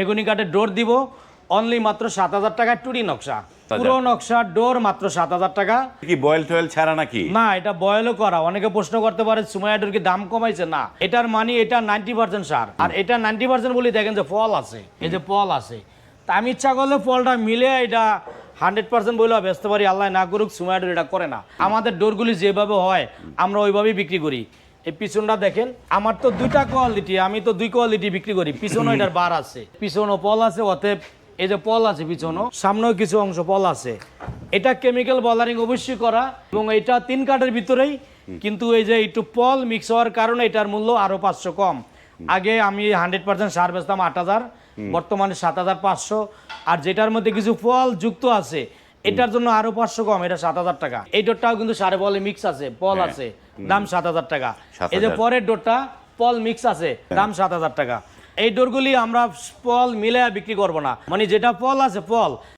এগুনি কাঠের ডোর দিব অনলি মাত্র সাত হাজার টাকা টুরি নকশা। পুরো নকশা ডোর মাত্র সাত হাজার টাকা। কি বয়েল টয়েল ছাড়া নাকি? না এটা বয়েলও করা। অনেকে প্রশ্ন করতে পারে সুমাইয়া ডোর কি দাম কমাইছে? না এটার মানি এটা নাইনটি পার্সেন্ট সার আর এটা নাইনটি পার্সেন্ট বলি দেখেন যে ফল আছে এই যে ফল আছে। তা আমি ইচ্ছা করলে ফলটা মিলে এটা হান্ড্রেড পার্সেন্ট বলে বেচতে পারি। আল্লাহ না করুক সুমাইয়া ডোর এটা করে না। আমাদের ডোরগুলি যেভাবে হয় আমরা ওইভাবেই বিক্রি করি। এই পিছনটা দেখেন আমার তো দুইটা কোয়ালিটি আমি তো দুই কোয়ালিটি বিক্রি করি। পিছনও এটার বার আছে। পিছনও পল আছে অতএব এই যে পল আছে পিছনও সামনেও কিছু অংশ পল আছে। এটা কেমিক্যাল বলারিং অবশ্যই করা এবং এটা তিন কাঠের ভিতরেই কিন্তু এই যে একটু পল মিক্স হওয়ার কারণে এটার মূল্য আরও পাঁচশো কম। আগে আমি হান্ড্রেড পার্সেন্ট সার বেচতাম আট হাজার বর্তমানে সাত হাজার পাঁচশো আর যেটার মধ্যে কিছু ফল যুক্ত আছে এটার জন্য আরও পাঁচশো কম এটা সাত হাজার টাকা। এই ডোরটাও কিন্তু সাড়ে বলে মিক্স আছে পল হ্যাঁ। আছে দাম সাত হাজার টাকা। এই যে পরের ডোরটা পল মিক্স আছে দাম সাত হাজার টাকা। এই ডোরগুলি আমরা পল মিলে বিক্রি করব না। মানে যেটা পল আছে পল।